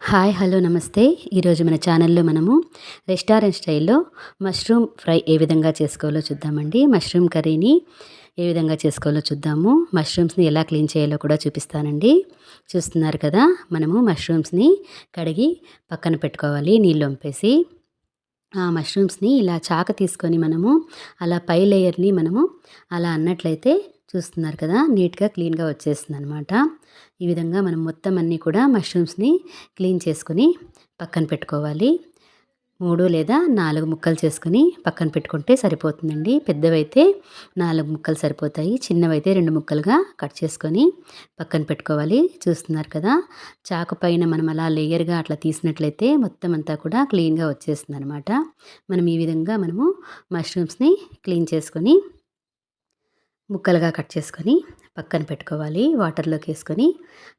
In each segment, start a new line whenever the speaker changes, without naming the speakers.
Hi hello నమస్తే. ఈరోజు మన ఛానల్లో మనము రెస్టారెంట్ స్టైల్లో మష్రూమ్ ఫ్రై ఏ విధంగా చేసుకోవాలో చూద్దామండి. మష్రూమ్ కర్రీని ఏ విధంగా చేసుకోవాలో చూద్దాము. మష్రూమ్స్ని ఎలా క్లీన్ చేయాలో కూడా చూపిస్తానండి. చూస్తున్నారు కదా మనము మష్రూమ్స్ని కడిగి పక్కన పెట్టుకోవాలి నీళ్ళు వంపేసి. ఆ మష్రూమ్స్ని ఇలా చాక తీసుకొని మనము అలా పై లేయర్ని మనము అలా అన్నట్లయితే చూస్తున్నారు కదా నీట్గా క్లీన్గా వచ్చేస్తుంది అనమాట ఈ విధంగా మనం మొత్తం అన్నీ కూడా మష్రూమ్స్ని క్లీన్ చేసుకొని పక్కన పెట్టుకోవాలి. మూడు లేదా నాలుగు ముక్కలు చేసుకుని పక్కన పెట్టుకుంటే సరిపోతుందండి. పెద్దవైతే నాలుగు ముక్కలు సరిపోతాయి చిన్నవైతే రెండు ముక్కలుగా కట్ చేసుకొని పక్కన పెట్టుకోవాలి. చూస్తున్నారు కదా చాకు పైన మనం అలా లేయర్గా అట్లా తీసినట్లయితే మొత్తం అంతా కూడా క్లీన్గా వచ్చేస్తుంది అనమాట మనం ఈ విధంగా మనము మష్రూమ్స్ని క్లీన్ చేసుకొని ముక్కలుగా కట్ చేసుకొని పక్కన పెట్టుకోవాలి వాటర్లోకి వేసుకొని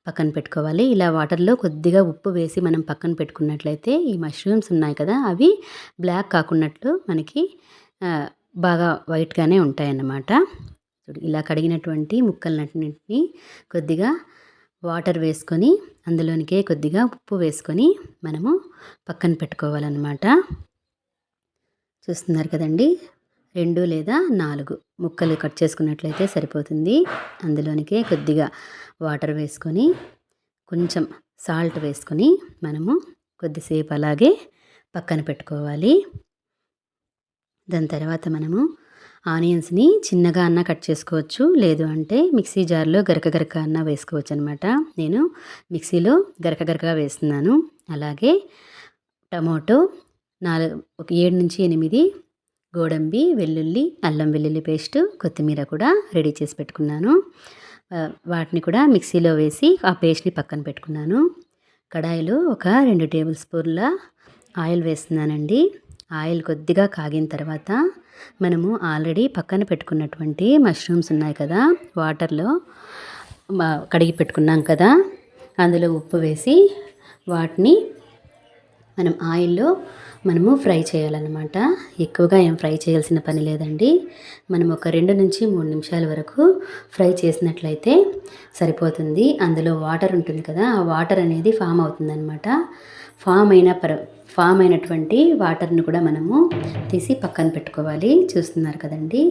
పక్కన పెట్టుకోవాలి. ఇలా వాటర్లో కొద్దిగా ఉప్పు వేసి మనం పక్కన పెట్టుకున్నట్లయితే ఈ మష్రూమ్స్ ఉన్నాయి కదా అవి బ్లాక్ కాకున్నట్లు మనకి బాగా వైట్గానే ఉంటాయన్నమాట. ఇలా కడిగినటువంటి ముక్కలన్నింటినీ కొద్దిగా వాటర్ వేసుకొని అందులోనికే కొద్దిగా ఉప్పు వేసుకొని మనము పక్కన పెట్టుకోవాలన్నమాట. చూస్తున్నారు కదండి? రెండు లేదా నాలుగు ముక్కలు కట్ చేసుకున్నట్లయితే సరిపోతుంది. అందులోనికే కొద్దిగా వాటర్ వేసుకొని కొంచెం సాల్ట్ వేసుకొని మనము కొద్దిసేపు అలాగే పక్కన పెట్టుకోవాలి. దాని తర్వాత మనము ఆనియన్స్ని చిన్నగా అన్న కట్ చేసుకోవచ్చు. లేదు అంటే మిక్సీ జార్లో గరక గరక అన్న వేసుకోవచ్చు అనమాట నేను మిక్సీలో గరక గరకగా వేస్తున్నాను. అలాగే టమాటో నాలుగు ఒక ఏడు నుంచి ఎనిమిది గోడంబి వెల్లుల్లి అల్లం వెల్లుల్లి పేస్ట్ కొత్తిమీర కూడా రెడీ చేసి పెట్టుకున్నాను. వాటిని కూడా మిక్సీలో వేసి ఆ పేస్ట్ని పక్కన పెట్టుకున్నాను. కడాయిలో ఒక రెండు టేబుల్ స్పూన్ల ఆయిల్ వేస్తున్నానండి. ఆయిల్ కొద్దిగా కాగిన తర్వాత మనము ఆల్రెడీ పక్కన పెట్టుకున్నటువంటి మష్రూమ్స్ ఉన్నాయి కదా వాటర్లో కడిగి పెట్టుకున్నాం కదా అందులో ఉప్పు వేసి వాటిని మనం ఆయిల్లో మనము ఫ్రై చేయాలన్నమాట. ఎక్కువగా ఏం ఫ్రై చేయాల్సిన పని లేదండి. మనం ఒక రెండు నుంచి మూడు నిమిషాల వరకు ఫ్రై చేసినట్లయితే సరిపోతుంది. అందులో వాటర్ ఉంటుంది కదా ఆ వాటర్ అనేది ఫామ్ అవుతుందన్నమాట. ఫామ్ అయిన పర ఫామ్ అయినటువంటి వాటర్ని కూడా మనము తీసి పక్కన పెట్టుకోవాలి. చూస్తున్నారు కదండి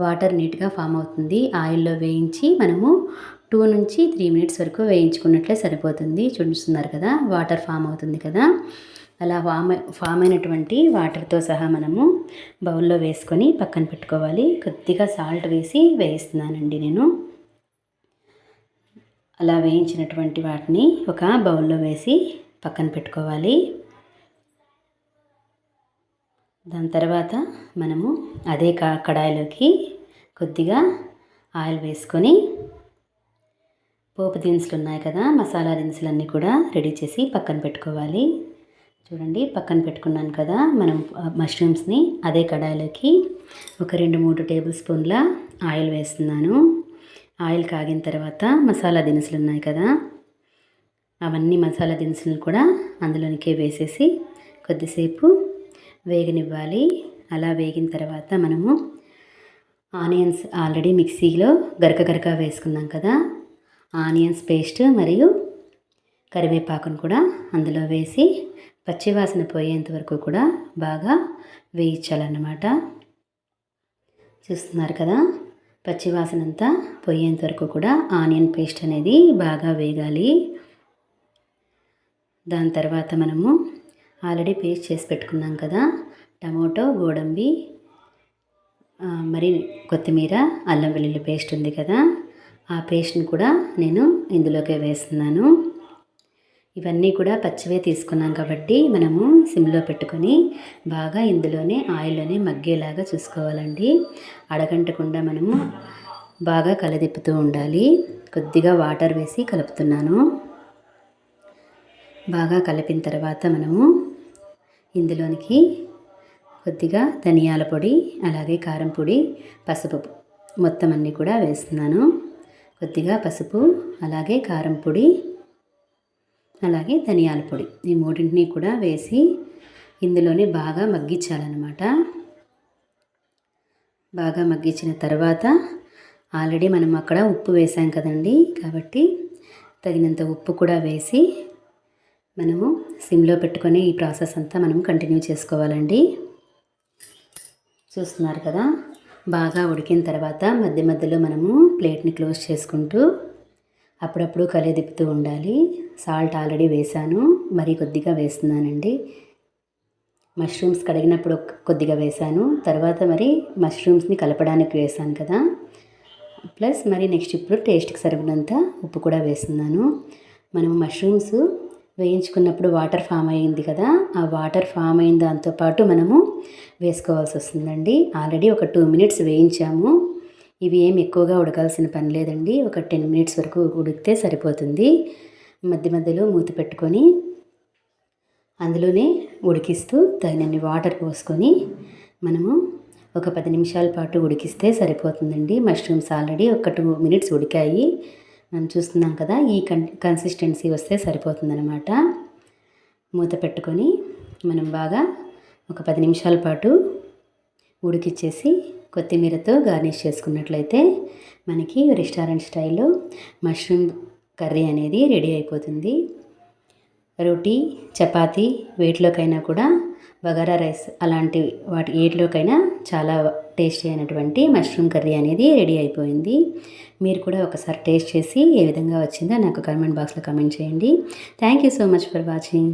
వాటర్ నీట్గా ఫామ్ అవుతుంది. ఆయిల్లో వేయించి మనము టూ నుంచి త్రీ మినిట్స్ వరకు వేయించుకున్నట్లే సరిపోతుంది. చూస్తున్నారు కదా వాటర్ ఫామ్ అవుతుంది కదా. అలా వామ్ ఫామ్ అయినటువంటి వాటర్తో సహా మనము బౌల్లో వేసుకొని పక్కన పెట్టుకోవాలి. కొద్దిగా సాల్ట్ వేసి వేయిస్తున్నానండి నేను. అలా వేయించినటువంటి వాటిని ఒక బౌల్లో వేసి పక్కన పెట్టుకోవాలి. దాని తర్వాత మనము అదే కా కడాయిలోకి కొద్దిగా ఆయిల్ వేసుకొని పోపు దినుసులు ఉన్నాయి కదా మసాలా దినుసులన్నీ కూడా రెడీ చేసి పక్కన పెట్టుకోవాలి. చూడండి పక్కన పెట్టుకున్నాను కదా మనం మష్రూమ్స్ని అదే కడాయిలోకి ఒక రెండు మూడు టేబుల్ స్పూన్ల ఆయిల్ వేస్తున్నాను. ఆయిల్ కాగిన తర్వాత మసాలా దినుసులు ఉన్నాయి కదా అవన్నీ మసాలా దినుసులు కూడా అందులోనికే వేసేసి కొద్దిసేపు వేగనివ్వాలి. అలా వేగిన తర్వాత మనము ఆనియన్స్ ఆల్రెడీ మిక్సీలో గరక గరక వేసుకున్నాం కదా ఆనియన్స్ పేస్ట్ మరియు కరివేపాకును కూడా అందులో వేసి పచ్చివాసన పోయేంత వరకు కూడా బాగా వేయించాలన్నమాట. చూస్తున్నారు కదా? పచ్చివాసన అంతా పోయేంత వరకు కూడా ఆనియన్ పేస్ట్ అనేది బాగా వేగాలి. దాని తర్వాత మనము ఆల్రెడీ పేస్ట్ చేసి పెట్టుకున్నాం కదా? టమోటో గోడంబి మరి కొత్తిమీర అల్లం వెల్లుల్లి పేస్ట్ ఉంది కదా? ఆ పేస్ట్ని కూడా నేను ఇందులోకే వేస్తున్నాను. ఇవన్నీ కూడా పచ్చివే తీసుకున్నాం కాబట్టి మనము సిమ్లో పెట్టుకొని బాగా ఇందులోనే ఆయిల్లోనే మగ్గేలాగా చూసుకోవాలండి. అడగంటకుండా మనము బాగా కలదిప్పుతూ ఉండాలి. కొద్దిగా వాటర్ వేసి కలుపుతున్నాను. బాగా కలిపిన తర్వాత మనము ఇందులోనికి కొద్దిగా ధనియాల పొడి అలాగే కారం పొడి పసుపు మొత్తం అన్నీ కూడా వేస్తున్నాను. కొద్దిగా పసుపు అలాగే కారం పొడి అలాగే ధనియాల పొడి. ఈ మూడింటిని కూడా వేసి ఇందులోనే బాగా మగ్గించాలన్నమాట. బాగా మగ్గించిన తర్వాత ఆల్రెడీ మనం అక్కడ ఉప్పు వేసాం కదండి. కాబట్టి తగినంత ఉప్పు కూడా వేసి మనము సిమ్లో పెట్టుకొని ఈ ప్రాసెస్ అంతా మనం కంటిన్యూ చేసుకోవాలండి. చూస్తున్నారు కదా? బాగా ఉడికిన తర్వాత మధ్య మధ్యలో మనము ప్లేట్ని క్లోజ్ చేసుకుంటూ అప్పుడప్పుడు కలిదిప్పుతూ ఉండాలి. సాల్ట్ ఆల్రెడీ వేసాను. మరి కొద్దిగా వేస్తున్నానండి. మష్రూమ్స్ కడిగినప్పుడు కొద్దిగా వేసాను. తర్వాత మరి మష్రూమ్స్ని కలపడానికి వేసాను కదా. ప్లస్ మరి నెక్స్ట్ ఇప్పుడు టేస్ట్కి సరిపడినంత ఉప్పు కూడా వేస్తున్నాను. మనం మష్రూమ్స్ వేయించుకున్నప్పుడు వాటర్ ఫామ్ అయింది కదా. ఆ వాటర్ ఫామ్ అయిన దాంతోపాటు మనము వేసుకోవాల్సి వస్తుందండి. ఆల్రెడీ ఒక టూ మినిట్స్ వేయించాము. ఇవి ఏం ఎక్కువగా ఉడకాల్సిన పని లేదండి. ఒక టెన్ మినిట్స్ వరకు ఉడికితే సరిపోతుంది. మధ్య మధ్యలో మూత పెట్టుకొని అందులోనే ఉడికిస్తూ తగినన్ని వాటర్ పోసుకొని మనము ఒక పది నిమిషాల పాటు ఉడికిస్తే సరిపోతుందండి. మష్రూమ్స్ ఆల్రెడీ ఒక టూ మినిట్స్ ఉడికాయి. మనం చూస్తున్నాం కదా ఈ కన్ కన్సిస్టెన్సీ వస్తే సరిపోతుందనమాట మూత పెట్టుకొని మనం బాగా ఒక పది నిమిషాల పాటు ఉడికిచ్చేసి కొత్తిమీరతో గార్నిష్ చేసుకున్నట్లయితే మనకి రెస్టారెంట్ స్టైల్లో మష్రూమ్ కర్రీ అనేది రెడీ అయిపోతుంది. రోటీ చపాతీ వేటిలోకైనా కూడా బగారా రైస్ అలాంటి వాటి ఏటిలోకైనా చాలా టేస్టీ అయినటువంటి మష్రూమ్ కర్రీ అనేది రెడీ అయిపోయింది. మీరు కూడా ఒకసారి టేస్ట్ చేసి ఏ విధంగా వచ్చిందో నాకు కామెంట్ బాక్స్లో కామెంట్ చేయండి. Thank you so much for watching.